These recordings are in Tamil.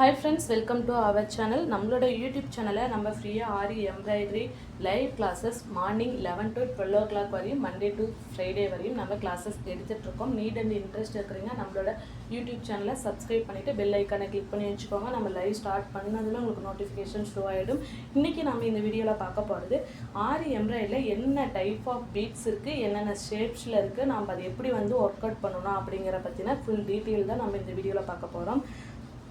Hi friends welcome to our channel நம்மளோட யூடியூப் சேனலை நம்ம ஃப்ரீயாக Aari embroidery live classes morning eleven to twelve o'clock வரையும் மண்டே டு ஃப்ரைடே வரையும் நம்ம கிளாஸஸ் எடுத்துகிட்ருக்கோம் நீட் அண்ட் இன்ட்ரெஸ்ட் இருக்கிறீங்க நம்மளோட யூடியூப் சேனலை சப்ஸ்கிரைப் பண்ணிவிட்டு பெல் ஐக்கானை கிளிக் பண்ணி வச்சுக்கோங்க. நம்ம லைவ் ஸ்டார்ட் பண்ணதுல உங்களுக்கு நோட்டிஃபிகேஷன் ஷோ ஆகிடும் இன்றைக்கி நம்ம இந்த வீடியோவில் பார்க்க போகிறது ஆரி எம்ப்ராய்டரியில் என்ன டைப் ஆஃப் பீட்ஸ் இருக்குது என்னென்ன ஷேப்ஸில் இருக்குது நம்ம அதை எப்படி வந்து ஒர்க் அவுட் பண்ணணும் அப்படிங்கிற பற்றின ஃபுல் டீட்டெயில் தான் நம்ம இந்த வீடியோவில் பார்க்க போகிறோம்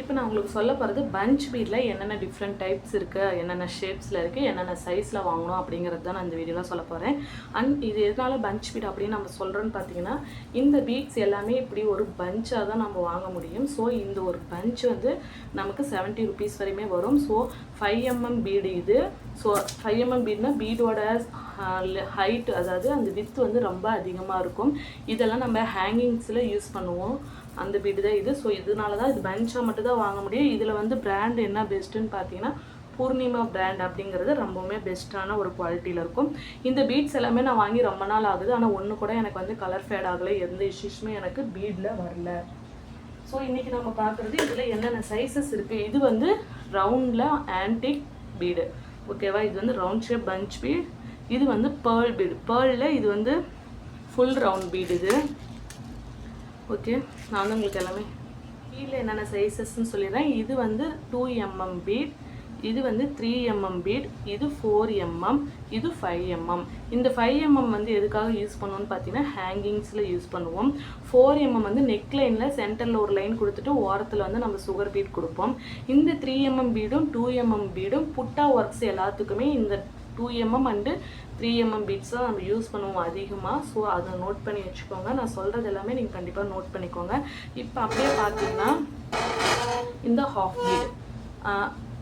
இப்போ நான் உங்களுக்கு சொல்ல போகிறது பஞ்ச் பீடில் என்னென்ன டிஃப்ரெண்ட் டைப்ஸ் இருக்குது என்னென்ன ஷேப்ஸில் இருக்குது என்னென்ன சைஸில் வாங்கணும் அப்படிங்கிறது தான் நான் இந்த வீடியோவில் சொல்ல போகிறேன் அண்ட் இது எதனால பஞ்ச் பீட் அப்படின்னு நம்ம சொல்கிறோன்னு பார்த்தீங்கன்னா இந்த பீட்ஸ் எல்லாமே இப்படி ஒரு பஞ்சாக தான் நம்ம வாங்க முடியும். ஸோ இந்த ஒரு பஞ்ச் வந்து நமக்கு செவன்ட்டி ருபீஸ் வரையுமே வரும். ஸோ ஃபைவ் எம்எம் பீடு இது. ஸோ ஃபைவ் எம்எம் பீட்னா பீடோட ஹைட் அதாவது அந்த வித்து வந்து ரொம்ப அதிகமாக இருக்கும். இதெல்லாம் நம்ம ஹேங்கிங்ஸில் யூஸ் பண்ணுவோம். அந்த பீடு தான் இது. ஸோ இதனால தான் இது பெஞ்சாக மட்டும்தான் வாங்க முடியும். இதில் வந்து பிராண்ட் என்ன பெஸ்ட்டுன்னு பார்த்தீங்கன்னா பூர்ணிமா பிராண்ட் அப்படிங்கிறது ரொம்பவுமே பெஸ்ட்டான ஒரு குவாலிட்டியில் இருக்கும். இந்த பீட்ஸ் எல்லாமே நான் வாங்கி ரொம்ப நாள் ஆகுது. ஆனால் ஒன்று கூட எனக்கு வந்து கலர் ஃபேட் ஆகலை. எந்த இஷ்யூஸுமே எனக்கு பீடில் வரல. ஸோ இன்றைக்கி நம்ம பார்க்குறது இதில் என்னென்ன சைஸஸ் இருக்குது இது வந்து ரவுண்டில் ஆன்டிக் பீடு ஓகேவா இது வந்து ரவுண்ட் ஷேப் பஞ்ச் பீட் இது வந்து பேர்ல் பீடு பேர்லில் இது வந்து ஃபுல் ரவுண்ட் பீடு இது. ஓகே நான் வந்து உங்களுக்கு எல்லாமே கீழே என்னென்ன சைஸஸ்ன்னு சொல்லிடுறேன். இது வந்து டூ எம்எம் பீட் இது வந்து த்ரீ எம்எம் பீட் இது ஃபோர் எம்எம் இது ஃபைவ் எம்எம் இந்த ஃபைவ் எம்எம் வந்து எதுக்காக யூஸ் பண்ணுவோம்னு பார்த்தீங்கன்னா ஹேங்கிங்ஸில் யூஸ் பண்ணுவோம். ஃபோர் எம்எம் வந்து நெக் லைனில் சென்டரில் ஒரு லைன் கொடுத்துட்டு ஓரத்தில் வந்து நம்ம சுகர் பீட் கொடுப்போம். இந்த த்ரீ எம்எம் பீடும் டூ எம்எம் பீடும் புட்டா ஒர்க்ஸ் எல்லாத்துக்குமே இந்த two mm and three mm beads தான் நம்ம யூஸ் பண்ணுவோம் அதிகமாக ஸோ அதை நோட் பண்ணி வச்சுக்கோங்க. நான் சொல்கிறது எல்லாமே நீங்கள் கண்டிப்பாக நோட் பண்ணிக்கோங்க. இப்போ அப்படியே பார்த்தீங்கன்னா இந்த ஹாஃப் பீட்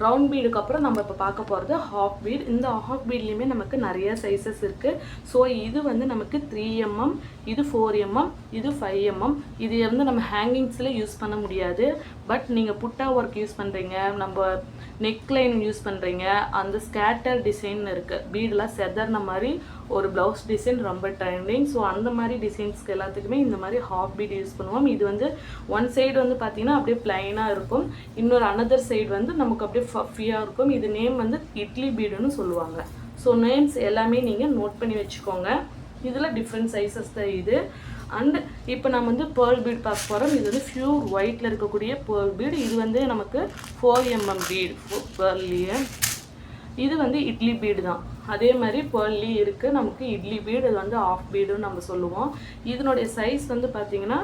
ரவுண்ட் பீடுக்கு அப்புறம் நம்ம இப்போ பார்க்க போகிறது ஹாஃப் பீட் இந்த ஹாஃப் பீட்லேயுமே நமக்கு நிறைய சைஸஸ் இருக்குது ஸோ இது வந்து நமக்கு த்ரீ எம்எம் இது ஃபோர் எம்எம் இது ஃபைவ் எம்எம் இது வந்து நம்ம ஹேங்கிங்ஸில் யூஸ் பண்ண முடியாது. பட் நீங்கள் புட்டா ஒர்க் யூஸ் பண்ணுறீங்க நம்ம நெக்லைன் யூஸ் பண்ணுறீங்க அந்த ஸ்கேட்டர் டிசைன் இருக்குது பீடெலாம் செதர்ன மாதிரி ஒரு ப்ளவுஸ் டிசைன் ரொம்ப ட்ரெண்டிங் ஸோ அந்த மாதிரி டிசைன்ஸ்க்கு எல்லாத்துக்குமே இந்த மாதிரி ஹாஃப் பீட் யூஸ் பண்ணுவோம். இது வந்து ஒன் சைடு வந்து பார்த்தீங்கன்னா அப்படியே பிளைனாக இருக்கும். இன்னொரு அனதர் சைடு வந்து நமக்கு அப்படியே ஃபஃபியாக இருக்கும். இது நேம் வந்து இட்லி பீடுன்னு சொல்லுவாங்க. ஸோ நேம்ஸ் எல்லாமே நீங்கள் நோட் பண்ணி வச்சுக்கோங்க. இதில் டிஃப்ரெண்ட் சைஸஸ் தான் இது. அண்ட் இப்போ நம்ம வந்து பேர்ல் பீட் பார்க்க போகிறோம் இது வந்து ஃபியூர் ஒயிட்டில் இருக்கக்கூடிய பேர்ல் பீடு இது வந்து நமக்கு ஃபோர் எம்எம் பீடு பேர்லியே இது வந்து இட்லி பீடு தான். அதே மாதிரி பர்லி இருக்குது நமக்கு இட்லி பீடு இது வந்து ஆஃப் பீடுன்னு நம்ம சொல்லுவோம். இதனுடைய சைஸ் வந்து பார்த்திங்கன்னா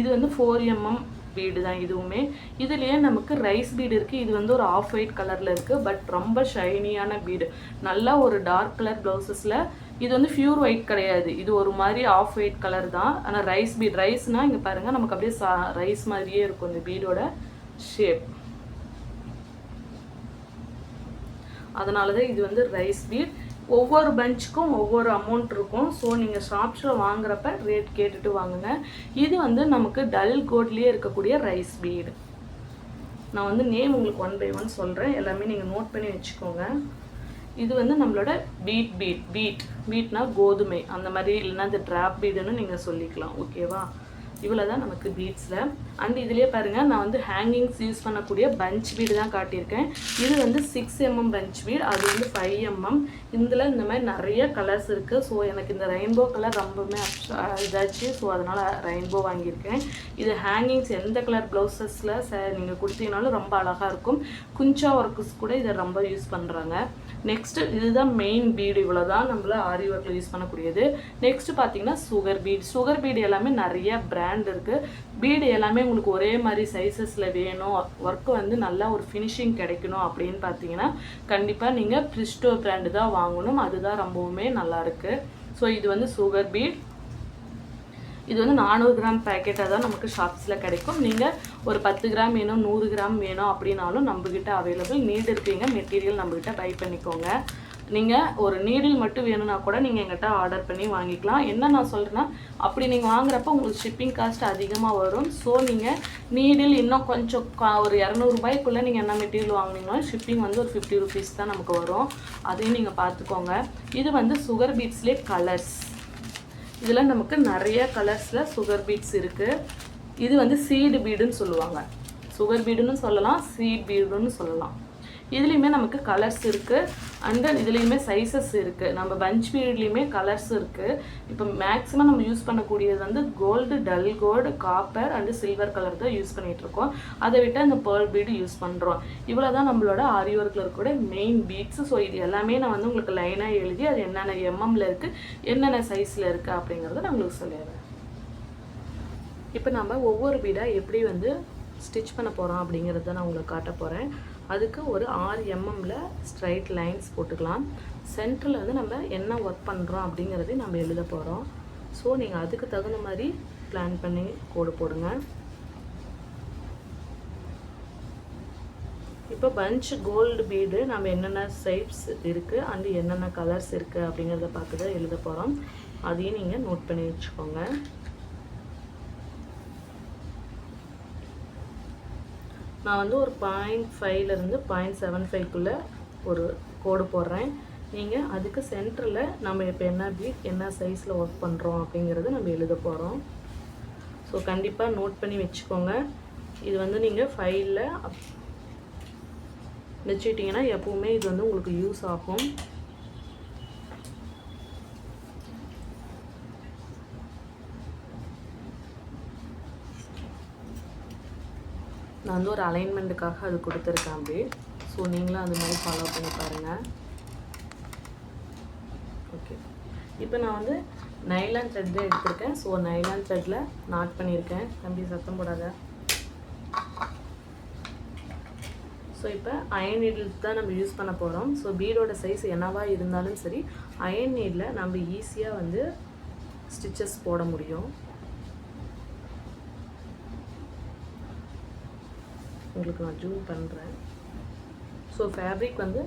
இது வந்து ஃபோர் எம்எம் பீடு தான் இதுவுமே. இதுலேயே நமக்கு ரைஸ் பீடு இருக்குது இது வந்து ஒரு ஆஃப் ஒயிட் கலரில் இருக்குது பட் ரொம்ப ஷைனியான பீடு நல்லா ஒரு டார்க் கலர் ப்ளவுசஸில் இது வந்து ஃபியூர் ஒயிட் கிடையாது. இது ஒரு மாதிரி ஆஃப் ஒயிட் கலர் தான். ஆனால் ரைஸ் பீட் ரைஸ்னால் இங்கே பாருங்கள் நமக்கு அப்படியே சா ரைஸ் மாதிரியே இருக்கும் இந்த பீடோட ஷேப் அதனால தான் இது வந்து ரைஸ் பீட் ஒவ்வொரு பஞ்சுக்கும் ஒவ்வொரு அமௌண்ட் இருக்கும். ஸோ நீங்கள் ஷாப்ஸில் வாங்குறப்ப ரேட் கேட்டுட்டு வாங்குங்க. இது வந்து நமக்கு டல் கோட்லேயே இருக்கக்கூடிய ரைஸ் பீடு நான் வந்து நேம் உங்களுக்கு ஒன் பை ஒன் சொல்கிறேன் எல்லாமே நீங்கள் நோட் பண்ணி வச்சுக்கோங்க. இது வந்து நம்மளோட பீட் பீட் பீட் பீட்னா கோதுமை. அந்த மாதிரி இல்லைன்னா இந்த ட்ராப் பீடுன்னு நீங்கள் சொல்லிக்கலாம். ஓகேவா இவ்வளோ தான் நமக்கு பீட்ஸில் அண்ட் இதுலேயே பாருங்கள் நான் வந்து ஹேங்கிங்ஸ் யூஸ் பண்ணக்கூடிய பஞ்ச் பீடு தான் காட்டியிருக்கேன். இது வந்து சிக்ஸ் எம்எம் பஞ்ச் பீட் அது வந்து ஃபைவ் எம்எம் இதில் இந்த மாதிரி நிறைய கலர்ஸ் இருக்குது ஸோ எனக்கு இந்த ரெயின்போ கலர் ரொம்பவுமே இதாச்சு. ஸோ அதனால் ரெயின்போ வாங்கியிருக்கேன். இது ஹேங்கிங்ஸ் எந்த கலர் ப்ளவுசஸில் ச நீங்கள் கொடுத்தீங்கனாலும் ரொம்ப அழகாக இருக்கும். குஞ்சா ஒர்க்குஸ் கூட இதை ரொம்ப யூஸ் பண்ணுறாங்க நெக்ஸ்ட்டு இதுதான் மெயின் பீடு இவ்வளோ தான் நம்மள ஆரி ஒர்க்கில் யூஸ் பண்ணக்கூடியது. நெக்ஸ்ட்டு பார்த்தீங்கன்னா சுகர் பீட் சுகர் பீடு எல்லாமே நிறைய பிராண்ட் இருக்குது பீடு எல்லாமே உங்களுக்கு ஒரே மாதிரி சைஸஸில் வேணும். ஒர்க்கு வந்து நல்லா ஒரு ஃபினிஷிங் கிடைக்கணும் அப்படின்னு பார்த்தீங்கன்னா கண்டிப்பாக நீங்கள் ப்ரிஸ்டோ பிராண்டு தான் வாங்கணும். அதுதான் ரொம்பவுமே நல்லாயிருக்கு ஸோ இது வந்து சுகர் பீட் இது வந்து நானூறு கிராம் பேக்கெட்டாக தான் நமக்கு ஷாப்ஸில் கிடைக்கும். நீங்கள் ஒரு பத்து கிராம் வேணும் நூறு கிராம் வேணும் அப்படின்னாலும் நம்மக்கிட்ட அவைலபிள் நீட் இருக்கீங்க மெட்டீரியல் நம்மக்கிட்ட பை பண்ணிக்கோங்க. நீங்கள் ஒரு நீடில் மட்டும் வேணும்னா கூட நீங்கள் எங்கிட்ட ஆர்டர் பண்ணி வாங்கிக்கலாம். என்ன நான் சொல்கிறேன்னா அப்படி நீங்கள் வாங்குறப்ப உங்களுக்கு ஷிப்பிங் காஸ்ட் அதிகமாக வரும். ஸோ நீங்கள் நீடில் இன்னும் கொஞ்சம் ஒரு இரநூறுபாய்க்குள்ளே நீங்கள் என்ன மெட்டீரியல் வாங்கினீங்களோ ஷிப்பிங் வந்து ஒரு ஃபிஃப்டி ருபீஸ் தான் நமக்கு வரும். அதையும் நீங்கள் பார்த்துக்கோங்க. இது வந்து சுகர் பீட்ஸ்லேயே கலர்ஸ் இதில் நமக்கு நிறைய கலர்ஸில் சுகர் பீட்ஸ் இருக்குது இது வந்து சீடு பீடுன்னு சொல்லுவாங்க. சுகர் பீடுன்னு சொல்லலாம் சீட் பீடுன்னு சொல்லலாம். இதுலேயுமே நமக்கு கலர்ஸ் இருக்குது அண்ட் தென் இதுலேயுமே சைஸஸ் இருக்குது நம்ம பஞ்ச் பீரியட்லேயுமே கலர்ஸ் இருக்குது இப்போ மேக்ஸிமம் நம்ம யூஸ் பண்ணக்கூடியது வந்து gold dull gold copper and silver colour தான் யூஸ் பண்ணிகிட்ருக்கோம் இருக்கோம் அதை விட்டு அந்த பேர்ல் பீடு யூஸ் பண்ணுறோம் இவ்வளோ தான் நம்மளோட ஆரி ஒர்க்கில் இருக்கக்கூடிய மெயின் பீட்ஸ் ஸோ இது எல்லாமே நான் வந்து உங்களுக்கு லைனாக எழுதி அது என்னென்ன எம்எம்மில் இருக்குது என்னென்ன சைஸில் இருக்குது அப்படிங்கிறத நான் உங்களுக்கு சொல்லிடுறேன். இப்போ நம்ம ஒவ்வொரு பீடாக எப்படி வந்து ஸ்டிச் பண்ண போகிறோம் அப்படிங்கிறத நான் உங்களுக்கு காட்ட போகிறேன் அதுக்கு ஒரு ஆறு எம்எம்மில் ஸ்ட்ரைட் லைன்ஸ் போட்டுக்கலாம். சென்டரில் வந்து நம்ம என்ன ஒர்க் பண்ணுறோம் அப்படிங்கிறதையும் நம்ம எழுத போகிறோம் ஸோ நீங்கள் அதுக்கு தகுந்த மாதிரி பிளான் பண்ணி கோடு போடுங்க. இப்போ பஞ்ச் கோல்டு பீடு நம்ம என்னென்ன ஷேப்ஸ் இருக்குது அண்டு என்னென்ன கலர்ஸ் இருக்குது அப்படிங்கிறத பார்த்து தான் எழுத போகிறோம் அதையும் நீங்கள் நோட் பண்ணி வச்சுக்கோங்க. நான் வந்து ஒரு பாயிண்ட் ஃபைவ்லேருந்து பாயிண்ட் செவன் ஃபைவ்க்குள்ளே ஒரு கோடு போடுறேன். நீங்கள் அதுக்கு சென்டரில் நம்ம இப்போ என்ன பீட் என்ன சைஸில் ஒர்க் பண்ணுறோம் அப்படிங்கிறத நம்ம எழுத போகிறோம் ஸோ கண்டிப்பாக நோட் பண்ணி வச்சுக்கோங்க. இது வந்து நீங்கள் ஃபைலில் வச்சுக்கிட்டிங்கன்னா எப்போவுமே இது வந்து உங்களுக்கு யூஸ் ஆகும். நான் வந்து ஒரு அலைன்மெண்ட்டுக்காக அது கொடுத்துருக்கேன் அப்படி. ஸோ நீங்களும் அது மாதிரி ஃபாலோ பண்ணி பாருங்கள் ஓகே இப்போ நான் வந்து நைலான் த்ரெட்டு தான் எடுத்திருக்கேன். ஸோ நைலான் த்ரெட்டில் நாட் பண்ணியிருக்கேன். தம்பி சத்தம் போடாத. ஸோ இப்போ அயன் நீடில்ஸ் தான் நம்ம யூஸ் பண்ண போகிறோம் ஸோ பீடோட சைஸ் என்னவா இருந்தாலும் சரி அயன் நீடில் நம்ம ஈஸியாக வந்து ஸ்டிச்சஸ் போட முடியும். உங்களுக்கு நான் ஜூம் பண்ணுறேன் ஸோ ஃபேப்ரிக் வந்து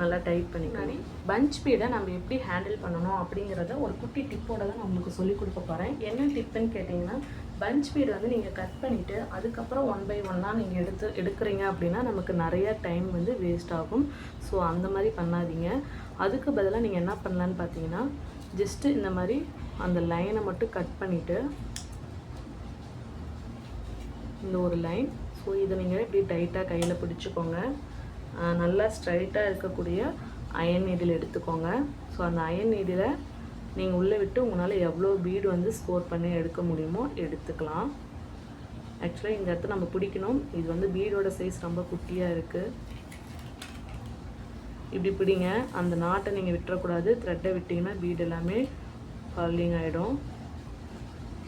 நல்லா டைட் பண்ணி பஞ்ச் பீடை நம்ம எப்படி ஹேண்டில் பண்ணணும் அப்படிங்கிறத ஒரு குட்டி டிப்போட தான் நான் உங்களுக்கு சொல்லிக் கொடுக்க போகிறேன் என்ன டிப்புன்னு கேட்டிங்கன்னா பஞ்ச் பீடு வந்து நீங்கள் கட் பண்ணிவிட்டு அதுக்கப்புறம் ஒன் பை ஒன்னாக நீங்கள் எடுத்து எடுக்கிறீங்க அப்படின்னா நமக்கு நிறைய டைம் வந்து வேஸ்ட் ஆகும். ஸோ அந்த மாதிரி பண்ணாதீங்க. அதுக்கு பதிலாக நீங்கள் என்ன பண்ணலான்னு பார்த்தீங்கன்னா ஜஸ்ட்டு இந்த மாதிரி அந்த லைனை மட்டும் கட் பண்ணிவிட்டு இந்த ஒரு லைன் ஸோ இதை நீங்கள் இப்படி டைட்டாக கையில் பிடிச்சிக்கோங்க. நல்லா ஸ்ட்ரைட்டாக இருக்கக்கூடிய அயன் நீடில் எடுத்துக்கோங்க. ஸோ அந்த அயன் நீடில் நீங்கள் உள்ளே விட்டு உங்களால் எவ்வளோ பீடு வந்து ஸ்கோர் பண்ணி எடுக்க முடியுமோ எடுத்துக்கலாம். ஆக்சுவலாக இந்த இடத்துல நம்ம பிடிக்கணும். இது வந்து பீடோட சைஸ் ரொம்ப குட்டியாக இருக்குது இப்படி பிடிங்க. அந்த நாட்டை நீங்கள் விட்டுறக்கூடாது. த்ரெட்டை விட்டிங்கன்னா பீடு எல்லாமே ஃபாலிங் ஆகிடும்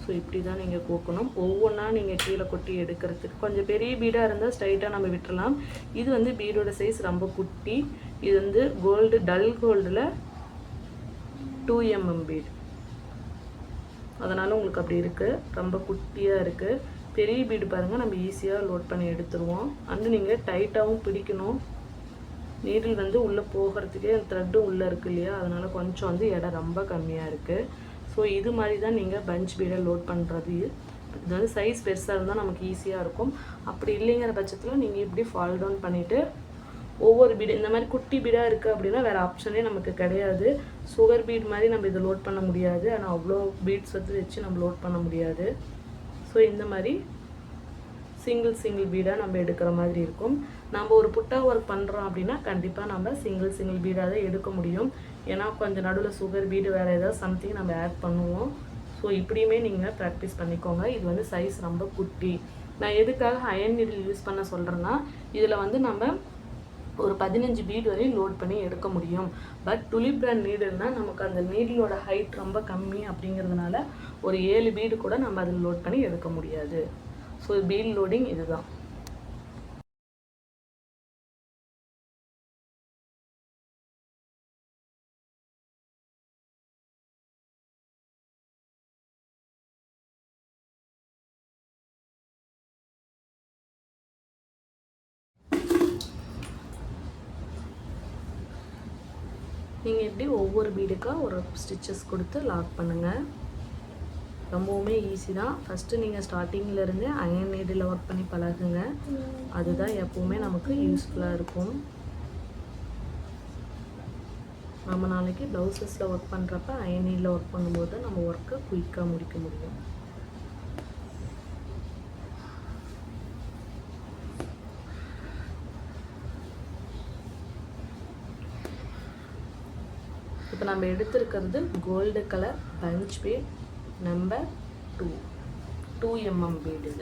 ஸோ இப்படி தான் நீங்கள் கோக்கணும். ஒவ்வொன்றா நீங்கள் கீழே கொட்டி எடுக்கிறதுக்கு கொஞ்சம் பெரிய பீடாக இருந்தால் ஸ்ட்ரைட்டாக நம்ம விட்டுறலாம். இது வந்து பீடோட சைஸ் ரொம்ப குட்டி. இது வந்து கோல்டு டல் கோல்டில் டூ எம்எம் பீடு. அதனால் உங்களுக்கு அப்படி இருக்குது ரொம்ப குட்டியாக இருக்குது பெரிய பீடு பாருங்கள் நம்ம ஈஸியாக லோட் பண்ணி எடுத்துருவோம். அண்டு நீங்கள் டைட்டாகவும் பிடிக்கணும். நீடில் வந்து உள்ளே போகிறதுக்கே த்ரெட்டு உள்ளே இருக்கு இல்லையா? அதனால் கொஞ்சம் வந்து இடம் ரொம்ப கம்மியாக இருக்குது ஸோ இது மாதிரி தான் நீங்கள் பஞ்ச் பீடை லோட் பண்ணுறது இது வந்து சைஸ் பெருசாக இருந்தால் நமக்கு ஈஸியாக இருக்கும். அப்படி இல்லைங்கிற பட்சத்தில் நீங்கள் இப்படி ஃபால் டவுன் பண்ணிவிட்டு ஒவ்வொரு பீடு இந்த மாதிரி குட்டி பீடாக இருக்குது அப்படின்னா வேறு ஆப்ஷனே நமக்கு கிடையாது. சுகர் பீட் மாதிரி நம்ம இதை லோட் பண்ண முடியாது. ஆனால் அவ்வளோ பீட்ஸ் வந்து வச்சு நம்ம லோட் பண்ண முடியாது. ஸோ இந்த மாதிரி சிங்கிள் சிங்கிள் பீடாக நம்ம எடுக்கிற மாதிரி இருக்கும். நம்ம ஒரு புட்டா ஒர்க் பண்ணுறோம் அப்படின்னா கண்டிப்பாக நம்ம சிங்கிள் சிங்கிள் பீடாக தான் எடுக்க முடியும். ஏன்னா கொஞ்சம் நடுவில் சுகர் பீடு வேறு ஏதாவது சம்திங் நம்ம ஆட் பண்ணுவோம். ஸோ இப்படியுமே நீங்கள் ப்ராக்டிஸ் பண்ணிக்கோங்க. இது வந்து சைஸ் ரொம்ப குட்டி. நான் எதுக்காக அயன் நீடில் யூஸ் பண்ண சொல்கிறேன்னா இதில் வந்து நம்ம ஒரு பதினஞ்சு பீட் வரையும் லோட் பண்ணி எடுக்க முடியும். பட் துலிப் பிராண்ட் நீடுனால் நமக்கு அந்த நீடிலோட ஹைட் ரொம்ப கம்மி அப்படிங்கிறதுனால ஒரு ஏழு பீடு கூட நம்ம அதில் லோட் பண்ணி எடுக்க முடியாது. ஸோ பீல் லோடிங் இதுதான். நீங்கள் எப்படி ஒவ்வொரு பீடுக்காக ஒரு ஸ்டிச்சஸ் கொடுத்து லாக் பண்ணுங்கள் ரொம்பவுமே ஈஸி தான். ஃபஸ்ட்டு நீங்கள் ஸ்டார்டிங்கிலேருந்து அயன் நீடில் ஒர்க் பண்ணி பழகுங்க. அதுதான் எப்போவுமே நமக்கு யூஸ்ஃபுல்லாக இருக்கும். நம்ம நாளைக்கு ப்ளவுசஸில் ஒர்க் பண்ணுறப்ப அயன் நீடில் ஒர்க் பண்ணும்போது நம்ம ஒர்க்கை குயிக்காக முடிக்க முடியும். இப்போ நம்ம எடுத்திருக்கிறது gold colour punch bead number two two mm bead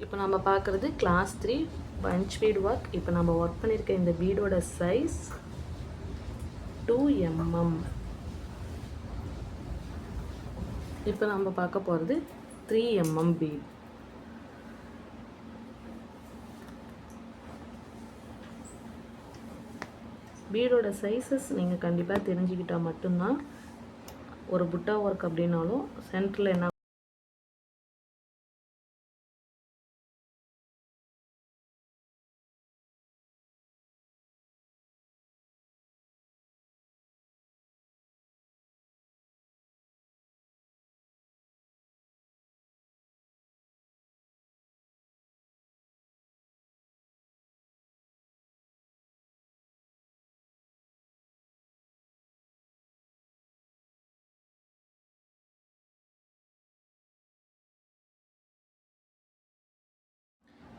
இப்போ நம்ம பார்க்குறது class three punch bead work இப்போ நம்ம ஒர்க் பண்ணியிருக்க இந்த பீடோட சைஸ் டூ எம்எம் இப்போ நம்ம பார்க்க போகிறது த்ரீ எம்எம் பீட் பீடோட சைஸஸ் நீங்கள் கண்டிப்பாக தெரிஞ்சுக்கிட்டால் மட்டும்தான் ஒரு புட்டா ஒர்க் அப்படின்னாலும் சென்டரில் என்ன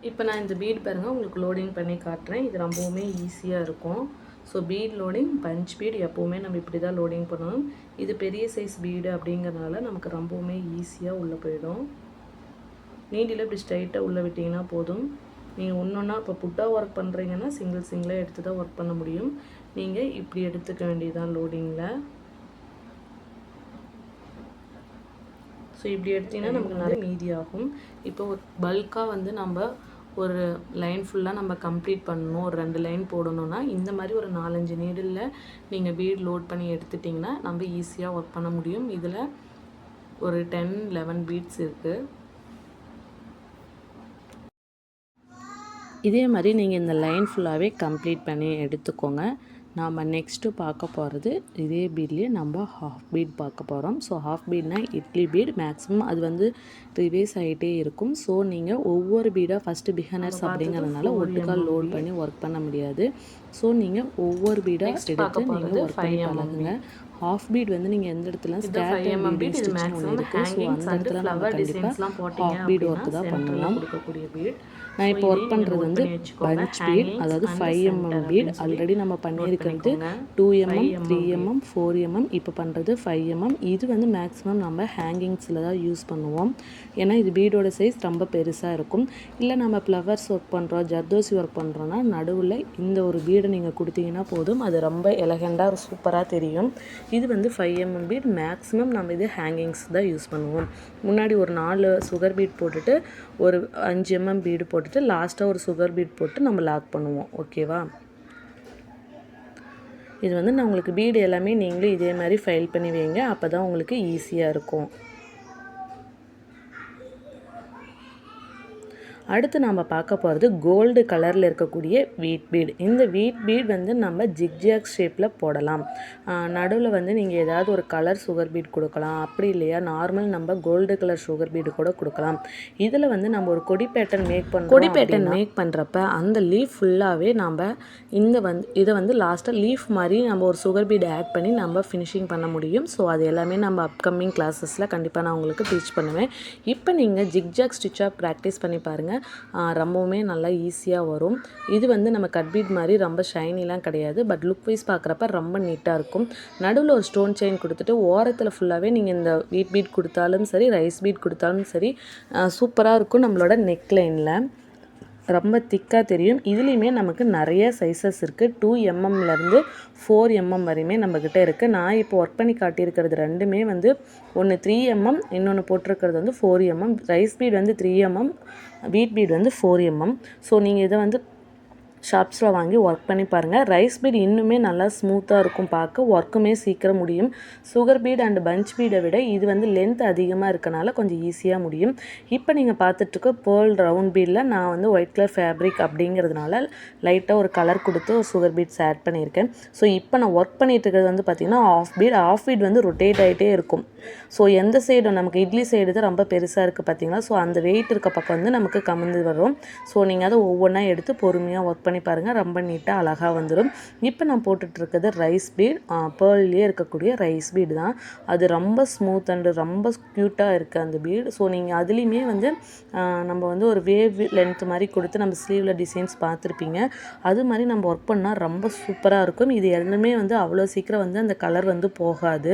இப்போ நான் இந்த பீட் பாருங்கள் உங்களுக்கு லோடிங் பண்ணி காட்டுறேன். இது ரொம்பவுமே ஈஸியாக இருக்கும். So bead loading punch bead எப்போவுமே நம்ம இப்படி தான் லோடிங் பண்ணணும். இது பெரிய சைஸ் பீடு அப்படிங்கிறதுனால நமக்கு ரொம்பவுமே ஈஸியாக உள்ளே போயிடும். நீடியில் இப்படி ஸ்ட்ரைட்டாக உள்ளே விட்டிங்கன்னா போதும். நீங்கள் ஒன்று ஒன்றா இப்போ புட்டாக ஒர்க் பண்ணுறீங்கன்னா சிங்கிள் சிங்கிளாக எடுத்து தான் ஒர்க் பண்ண முடியும். நீங்கள் இப்படி எடுத்துக்க வேண்டியதான் லோடிங்கில் ஸோ இப்படி எடுத்திங்கன்னா நமக்கு நிறைய மீதி ஆகும். இப்போ ஒரு பல்காக வந்து நம்ம ஒரு லைன் ஃபுல்லாக நம்ம கம்ப்ளீட் பண்ணணும். ஒரு ரெண்டு லைன் போடணும்னா இந்த மாதிரி ஒரு நாலஞ்சு நீடில் நீங்கள் பீட் லோட் பண்ணி எடுத்துட்டிங்கன்னா நம்ம ஈஸியாக ஒர்க் பண்ண முடியும். இதில் ஒரு டென் லெவன் பீட்ஸ் இருக்குது இதே மாதிரி நீங்கள் இந்த லைன் ஃபுல்லாகவே கம்ப்ளீட் பண்ணி எடுத்துக்கோங்க. நாம் நெக்ஸ்ட்டு பார்க்க போகிறது இதே பீட்லேயே நம்ம ஹாஃப் பீட் பார்க்க போகிறோம் ஸோ ஹாஃப் பீட்னா இட்லி பீட் மேக்ஸிமம் அது வந்து ரிவேஸ் ஆகிட்டே இருக்கும். ஸோ நீங்கள் ஒவ்வொரு பீடாக ஃபஸ்ட்டு பிகனர்ஸ் அப்படிங்கிறதுனால ஒட்டுக்கால் லோட் பண்ணி ஒர்க் பண்ண முடியாது. ஸோ நீங்கள் ஒவ்வொரு பீடாக எடுத்து நீங்கள் ஒர்க் பண்ணி பழகுங்க ஹாஃப் பீட் வந்து நீங்கள் எந்த இடத்துல ஸ்டார்ட் பீட் ஸ்டிச்சிங் ஒன்று இருக்குது ஸோ அந்த இடத்துல நம்ம கண்டிப்பாக ஹாஃப் பீட் ஒர்க் தான் பண்ணலாம். கொடுக்கக்கூடிய பீட் நான் இப்போ ஒர்க் பண்ணுறது வந்து பஞ்ச் பீட் அதாவது ஃபைவ் எம்எம் பீட் ஆல்ரெடி நம்ம பண்ணியிருக்கிறது two MM three MM four MM இப்போ பண்ணுறது ஃபைவ் எம்எம் இது வந்து மேக்ஸிமம் நம்ம ஹேங்கிங்ஸில் தான் யூஸ் பண்ணுவோம். ஏன்னா இது பீடோட சைஸ் ரொம்ப பெருசாக இருக்கும். இல்லை நம்ம ஃப்ளவர்ஸ் ஒர்க் பண்ணுறோம் ஜர்தோசி ஒர்க் பண்ணுறோன்னா நடுவில் இந்த ஒரு பீடை நீங்கள் கொடுத்தீங்கன்னா போதும். அது ரொம்ப எலகண்டாக சூப்பராக தெரியும். இது வந்து ஃபைவ் எம்எம் பீட் மேக்ஸிமம் நம்ம இது ஹேங்கிங்ஸ் தான் யூஸ் பண்ணுவோம். முன்னாடி ஒரு நாலு சுகர் பீட் போட்டுட்டு ஒரு அஞ்சு எம்எம் பீடு போட்டு எடுத்துகிட்டு லாஸ்ட்டாக ஒரு சுகர் பீட் போட்டு நம்ம லாக் பண்ணுவோம். ஓகேவா இது வந்து நான் உங்களுக்கு பீடு எல்லாமே நீங்களும் இதே மாதிரி ஃபைல் பண்ணி வைங்க. அப்போ தான் உங்களுக்கு ஈஸியாக இருக்கும். அடுத்து நம்ம பார்க்க போகிறது கோல்டு கலரில் இருக்கக்கூடிய வீட் பீட் இந்த வீட் பீட் வந்து நம்ம ஜிக்ஜாக் ஷேப்பில் போடலாம். நடுவில் வந்து நீங்கள் ஏதாவது ஒரு கலர் சுகர் பீட் கொடுக்கலாம். அப்படி இல்லையா நார்மல் நம்ம கோல்டு கலர் சுகர் பீடு கூட கொடுக்கலாம். இதில் வந்து நம்ம ஒரு கொடி பேட்டர்ன் மேக் பண்ணுறோம் கொடி பேட்டர்ன் மேக் பண்ணுறப்ப அந்த லீஃப் ஃபுல்லாகவே நம்ம இந்த வந்து இதை வந்து லாஸ்ட்டாக லீஃப் மாதிரி நம்ம ஒரு சுகர் பீடு ஆட் பண்ணி நம்ம ஃபினிஷிங் பண்ண முடியும். ஸோ அது எல்லாமே நம்ம அப்கமிங் கிளாஸஸில் கண்டிப்பாக நான் உங்களுக்கு டீச் பண்ணுவேன். இப்போ நீங்கள் ஜிக்ஜாக் ஸ்டிச்சாக ப்ராக்டிஸ் பண்ணி பாருங்கள் ரொம்பவுமே நல்லா ஈஸியாக வரும். இது வந்து நம்ம கட் பீட் மாதிரி ரொம்ப ஷைனிலாம் கிடையாது. பட் லுக் வைஸ் பார்க்குறப்ப ரொம்ப நீட்டாக இருக்கும். நடுவில் ஒரு ஸ்டோன் செயின் கொடுத்துட்டு ஓரத்தில் ஃபுல்லாகவே நீங்கள் இந்த வீட் பீட் கொடுத்தாலும் சரி ரைஸ் பீட் கொடுத்தாலும் சரி சூப்பராக இருக்கும் நம்மளோட நெக் லைனில் ரொம்ப திக்காக தெரியும். இதுலேயுமே நமக்கு நிறைய சைஸஸ் இருக்குது டூ எம்எம்லேருந்து ஃபோர் எம்எம் வரையுமே நம்மக்கிட்ட இருக்குது நான் இப்போ ஒர்க் பண்ணி காட்டியிருக்கிறது ரெண்டுமே வந்து ஒன்று த்ரீ எம்எம் இன்னொன்று போட்டிருக்கிறது வந்து ஃபோர் எம்எம் ரைஸ் பீட் வந்து த்ரீ எம்எம் வீட் பீட் வந்து ஃபோர் எம்எம் ஸோ நீங்கள் இதை வந்து ஷாப்ஸில் வாங்கி ஒர்க் பண்ணி பாருங்கள் ரைஸ் பீட் இன்னுமே நல்லா ஸ்மூத்தாக இருக்கும் பார்க்க. ஒர்க்குமே சீக்கிரம் முடியும். சுகர் பீட் அண்ட் பஞ்ச் பீடை விட இது வந்து லென்த் அதிகமாக இருக்கனால கொஞ்சம் ஈஸியாக முடியும். இப்போ நீங்கள் பார்த்துட்ருக்க பேர்ல் ரவுண்ட் பீடில் நான் வந்து ஒயிட் கலர் ஃபேப்ரிக் அப்படிங்கிறதுனால லைட்டாக ஒரு கலர் கொடுத்து ஒரு சுகர் பீட்ஸ் ஆட் பண்ணியிருக்கேன். ஸோ இப்போ நான் ஒர்க் பண்ணிட்டு இருக்கிறது வந்து பார்த்திங்கன்னா ஆஃப் பீட் ஆஃப் பீட் வந்து ரொட்டேட் ஆகிட்டே இருக்கும். ஸோ எந்த சைடும் நமக்கு இட்லி சைடு தான் ரொம்ப பெருசாக இருக்குது பார்த்தீங்களா ஸோ அந்த வெயிட் இருக்க பக்கம் வந்து நமக்கு கமந்து வரும். ஸோ நீங்கள் அதை ஒவ்வொன்றா எடுத்து பொறுமையாக ஒர்க் பண்ணி பாருங்கள் ரொம்ப நீட்டாக அழகாக வந்துடும் இப்போ நான் போட்டுட்ருக்கிறது ரைஸ் பீட் பேர்லேயே இருக்கக்கூடிய ரைஸ் பீடு தான். அது ரொம்ப ஸ்மூத் அண்டு ரொம்ப க்யூட்டாக இருக்குது அந்த பீடு ஸோ நீங்கள் அதுலேயுமே வந்து நம்ம வந்து ஒரு வேவ் லென்த் மாதிரி கொடுத்து நம்ம ஸ்லீவில் டிசைன்ஸ் பார்த்துருப்பீங்க. அது மாதிரி நம்ம ஒர்க் பண்ணால் ரொம்ப சூப்பராக இருக்கும். இது எல்லாமே வந்து அவ்வளோ சீக்கிரம் வந்து அந்த கலர் வந்து போகாது.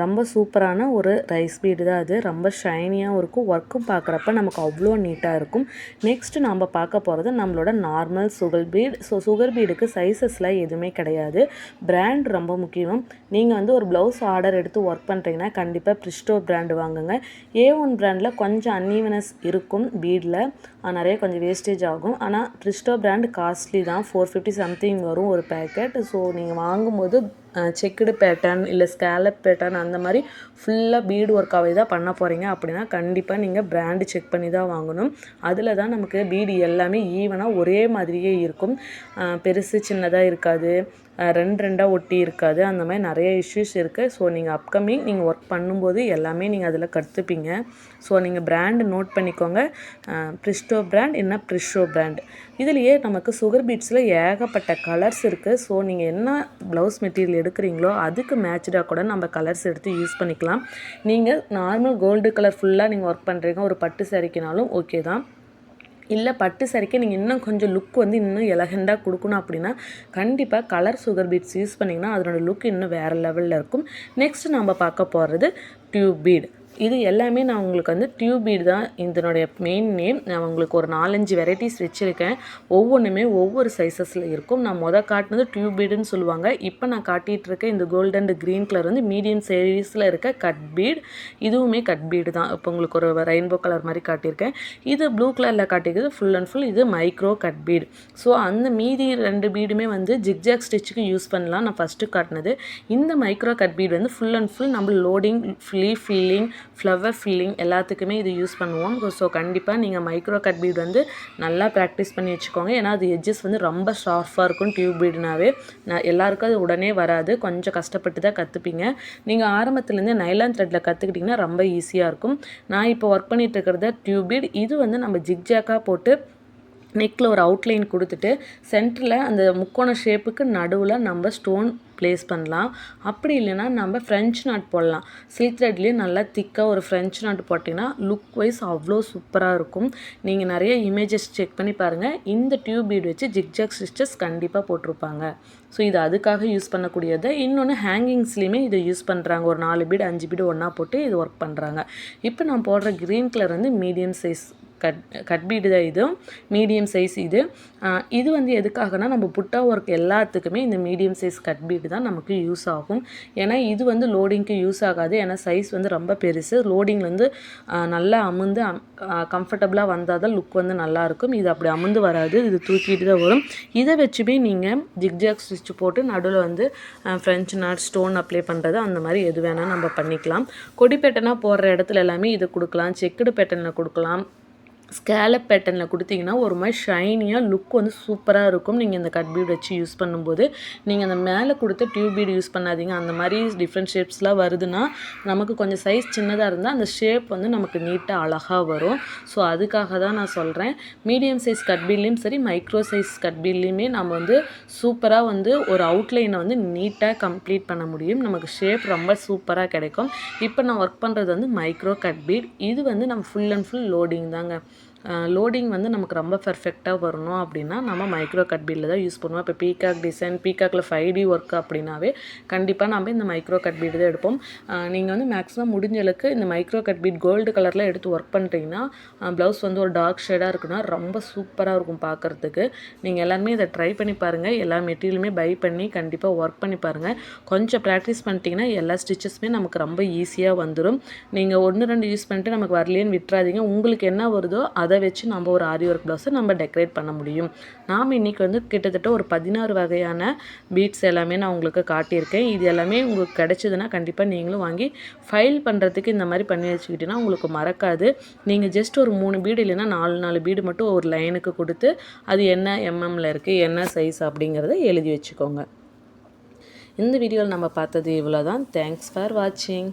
ரொம்ப சூப்பரான ஒரு ரைஸ் பீடு தான் அது. ரொம்ப ஷைனியாகவும் இருக்கும். ஒர்க்கும் பார்க்குறப்ப நமக்கு அவ்வளோ நீட்டாக இருக்கும். நெக்ஸ்ட் நம்ம பார்க்க போகிறது நம்மளோட normal sugar bead. So sugar பீடுக்கு சைஸஸ்லாம் எதுவுமே கிடையாது. பிராண்ட் ரொம்ப முக்கியம். நீங்கள் வந்து ஒரு ப்ளவுஸ் ஆர்டர் எடுத்து ஒர்க் பண்ணுறீங்கன்னா கண்டிப்பாக ப்ரிஸ்டோ பிராண்டு வாங்குங்க. ஏ ஒன் பிராண்டில் கொஞ்சம் அன்ஈவனஸ் இருக்கும் பீடில். நிறைய கொஞ்சம் வேஸ்டேஜ் ஆகும். ஆனால் ப்ரிஸ்டோ பிராண்ட் காஸ்ட்லி தான். ஃபோர் ஃபிஃப்டி சம்திங் வரும் ஒரு பேக்கெட் ஸோ நீங்கள் வாங்கும்போது செக்குடு பேட்டர்ன் இல்லை ஸ்கேலப் பேட்டர்ன் அந்த மாதிரி ஃபுல்லாக பீடு ஒர்க்காகவே தான் பண்ண போகிறீங்க அப்படின்னா கண்டிப்பாக நீங்கள் பிராண்டு செக் பண்ணி தான் வாங்கணும். அதில் தான் நமக்கு பீடு எல்லாமே ஈவனாக ஒரே மாதிரியே இருக்கும். பெருசு சின்னதாக இருக்காது. ரெண்டு ரெண்டாக ஒட்டி இருக்காது. அந்த மாதிரி நிறைய இஷ்யூஸ் இருக்குது ஸோ நீங்கள் அப்கமிங் நீங்கள் ஒர்க் பண்ணும்போது எல்லாமே நீங்கள் அதில் கற்றுப்பீங்க ஸோ நீங்கள் பிராண்டு நோட் பண்ணிக்கோங்க. ப்ரிஸ்டோ பிராண்ட் என்ன ப்ரிஷோ பிராண்ட் இதுலேயே நமக்கு சுகர் பீட்ஸில் ஏகப்பட்ட கலர்ஸ் இருக்குது ஸோ நீங்கள் என்ன ப்ளவுஸ் மெட்டீரியல் எடுக்கிறீங்களோ அதுக்கு மேட்ச்டாக கூட நம்ம கலர்ஸ் எடுத்து யூஸ் பண்ணிக்கலாம். நீங்கள் நார்மல் கோல்டு கலர் ஃபுல்லாக நீங்கள் ஒர்க் பண்ணுறீங்க ஒரு பட்டு சேரீக்குனாலும் ஓகே தான். இல்லை பட்டு சரிக்கு நீங்கள் இன்னும் கொஞ்சம் லுக் வந்து இன்னும் எலகண்டாக கொடுக்கணும் அப்படின்னா கண்டிப்பாக கலர் சுகர் பீட்ஸ் யூஸ் பண்ணிங்கன்னா அதனோட லுக் இன்னும் வேறு லெவலில் இருக்கும். நெக்ஸ்ட் நம்ம பார்க்க போகிறது டியூப் பீட் இது எல்லாமே நான் உங்களுக்கு வந்து டியூப் பீட் தான். இதனுடைய மெயின் நேம் நான் உங்களுக்கு ஒரு நாலஞ்சு வெரைட்டிஸ் வச்சுருக்கேன். ஒவ்வொன்றுமே ஒவ்வொரு சைஸஸில் இருக்கும். நான் மொதல் காட்டினது டியூப் பீடுன்னு சொல்லுவாங்க. இப்போ நான் காட்டிகிட்ருக்க இந்த கோல்டு அண்ட் க்ரீன் கலர் வந்து மீடியம் சைஸில் இருக்க கட் பீட் இதுவுமே கட் பீடு தான். இப்போ உங்களுக்கு ஒரு ரெயின்போ கலர் மாதிரி காட்டியிருக்கேன். இது ப்ளூ கலரில் காட்டிக்கிறது ஃபுல் அண்ட் ஃபுல் இது மைக்ரோ கட் பீடு ஸோ அந்த மீதி ரெண்டு பீடுமே வந்து ஜிக்ஜாக் ஸ்டிச்சுக்கு யூஸ் பண்ணலாம். நான் ஃபஸ்ட்டு காட்டினது. இந்த மைக்ரோ கட் பீடு வந்து ஃபுல் அண்ட் ஃபுல் நம்ம loading leaf filling flower filling எல்லாத்துக்குமே இது யூஸ் பண்ணுவோம். ஸோ கண்டிப்பாக நீங்கள் மைக்ரோ கட் பீட் வந்து நல்லா ப்ராக்டிஸ் பண்ணி வச்சுக்கோங்க. ஏன்னா அது எட்ஜஸ் வந்து ரொம்ப ஷார்ப்பாக இருக்கும் டியூப் பீடுனாவே நான் எல்லாருக்கும் அது உடனே வராது. கொஞ்சம் கஷ்டப்பட்டு தான் கற்றுப்பீங்க நீங்கள் ஆரம்பத்துலேருந்து நைலான் த்ரெட்டில் கற்றுக்கிட்டிங்கன்னா ரொம்ப ஈஸியாக இருக்கும். நான் இப்போ ஒர்க் பண்ணிகிட்டு இருக்கிறத டியூப் பீட் இது வந்து நம்ம ஜிக்ஜாக்காக போட்டு நெக்கில் ஒரு அவுட்லைன் கொடுத்துட்டு சென்டரில் அந்த முக்கோண ஷேப்புக்கு நடுவில் நம்ம ஸ்டோன் ப்ளேஸ் பண்ணலாம். அப்படி இல்லைன்னா நம்ம ஃப்ரெஞ்ச் நாட் போடலாம். சில்க் த்ரெட்லேயே நல்லா திக்காக ஒரு ஃப்ரெஞ்ச் நாட் போட்டிங்கன்னா லுக் வைஸ் அவ்வளோ சூப்பராக இருக்கும். நீங்கள் நிறைய இமேஜஸ் செக் பண்ணி பாருங்கள் இந்த டியூப் பீட் வச்சு ஜிக்ஜாக் ஸ்டிச்சஸ் கண்டிப்பாக போட்டிருப்பாங்க. ஸோ இது அதுக்காக யூஸ் பண்ணக்கூடியது. இன்னொன்று ஹேங்கிங்ஸ்லேயுமே இதை யூஸ் பண்ணுறாங்க ஒரு நாலு பீடு அஞ்சு பீடு ஒன்றா போட்டு இது ஒர்க் பண்ணுறாங்க இப்போ நான் போடுற க்ரீன் கலர் வந்து medium size cut cut bead தான் இது. மீடியம் சைஸ் இது. இது வந்து எதுக்காகனா நம்ம புட்டா ஒர்க் எல்லாத்துக்குமே இந்த மீடியம் சைஸ் கட் பீடு தான் நமக்கு யூஸ் ஆகும். ஏன்னா இது வந்து லோடிங்க்கு யூஸ் ஆகாது. ஏன்னா சைஸ் வந்து ரொம்ப பெருசு. லோடிங் வந்து நல்லா அமுந்து கம்ஃபர்டபுளாக வந்தால் தான் லுக் வந்து நல்லாயிருக்கும் இது அப்படி அமுந்து வராது. இது தூக்கிட்டு தான் வரும். இதை வச்சுமே நீங்கள் ஜிக்ஜாக் ஸ்டிச் போட்டு நடுவில் வந்து ஃப்ரெஞ்ச் நாட் ஸ்டோன் அப்ளை பண்ணுறது அந்த மாதிரி எது வேணால் நம்ம பண்ணிக்கலாம். கொடி பேட்டனாக போடுற இடத்துல எல்லாமே இது கொடுக்கலாம். செக்குடு பேட்டனில் கொடுக்கலாம். ஸ்கேலப் பேட்டர்னில் கொடுத்தீங்கன்னா ஒரு மாதிரி ஷைனியாக லுக் வந்து சூப்பராக இருக்கும். நீங்கள் இந்த கட் பீட் வச்சு யூஸ் பண்ணும்போது. நீங்கள் அந்த மேலே கொடுத்த டியூப் பீட் யூஸ் பண்ணாதீங்க. அந்த மாதிரி டிஃப்ரெண்ட் ஷேப்ஸ்லாம் வருதுன்னா நமக்கு கொஞ்சம் சைஸ் சின்னதாக இருந்தால் அந்த ஷேப் வந்து நமக்கு நீட்டாக அழகாக வரும். ஸோ அதுக்காக தான் நான் சொல்கிறேன் மீடியம் சைஸ் கட் பீட்லேயும் சரி மைக்ரோ சைஸ் கட் பீட்லேயுமே நம்ம வந்து சூப்பராக வந்து ஒரு அவுட்லைனை வந்து நீட்டாக கம்ப்ளீட் பண்ண முடியும். நமக்கு ஷேப் ரொம்ப சூப்பராக கிடைக்கும். இப்போ நான் ஒர்க் பண்ணுறது வந்து மைக்ரோ கட் பீட் இது வந்து நம்ம ஃபுல் அண்ட் ஃபுல் லோடிங் தாங்க. லோடிங் வந்து நமக்கு ரொம்ப பெர்ஃபெக்டாக வரணும் அப்படின்னா நம்ம மைக்ரோ கட் பீடில் தான் யூஸ் பண்ணுவோம். இப்போ பீகாக் டிசைன் பீகாக்கில் ஃபைவ் டி ஒர்க் அப்படின்னாவே கண்டிப்பாக நம்ம இந்த மைக்ரோ கட் பீடு தான் எடுப்போம். நீங்கள் வந்து மேக்ஸிமம் முடிஞ்ச அளவுக்கு இந்த மைக்ரோ கட் பீட் கோல்டு கலரில் எடுத்து ஒர்க் பண்ணுறீங்கன்னா ப்ளவுஸ் வந்து ஒரு டார்க் ஷேடாக இருக்குன்னா ரொம்ப சூப்பராக இருக்கும் பார்க்குறதுக்கு நீங்கள் எல்லாருமே இதை ட்ரை பண்ணி பாருங்கள் எல்லா மெட்டீரியலுமே பை பண்ணி கண்டிப்பாக ஒர்க் பண்ணி பாருங்கள் கொஞ்சம் ப்ராக்டிஸ் பண்ணிட்டீங்கன்னா எல்லா ஸ்டிச்சஸுமே நமக்கு ரொம்ப ஈஸியாக வந்துடும் நீங்கள் ஒன்று ரெண்டு யூஸ் பண்ணிட்டு நமக்கு வரலேன்னு விட்டுறாதீங்க. உங்களுக்கு என்ன வருதோ அதை அதை வச்சு நம்ம ஒரு ஆரி ஒர்க் ப்ளவுஸை நம்ம டெக்கரேட் பண்ண முடியும். நாம் இன்றைக்கி வந்து கிட்டத்தட்ட ஒரு பதினாறு வகையான பீட்ஸ் எல்லாமே நான் உங்களுக்கு காட்டியிருக்கேன். இது எல்லாமே உங்களுக்கு கிடச்சிதுன்னா கண்டிப்பாக நீங்களும் வாங்கி ஃபைல் பண்ணுறதுக்கு இந்த மாதிரி பண்ணி வச்சுக்கிட்டிங்கன்னா உங்களுக்கு மறக்காது. நீங்கள் ஜஸ்ட் ஒரு மூணு பீடு இல்லைன்னா நாலு நாலு பீடு மட்டும் ஒரு லைனுக்கு கொடுத்து அது என்ன எம்எம்மில் இருக்குது என்ன சைஸ் அப்படிங்கிறத எழுதி வச்சுக்கோங்க. இந்த வீடியோவில் நம்ம பார்த்தது இவ்வளோ தான் தேங்க்ஸ் ஃபார் வாட்சிங்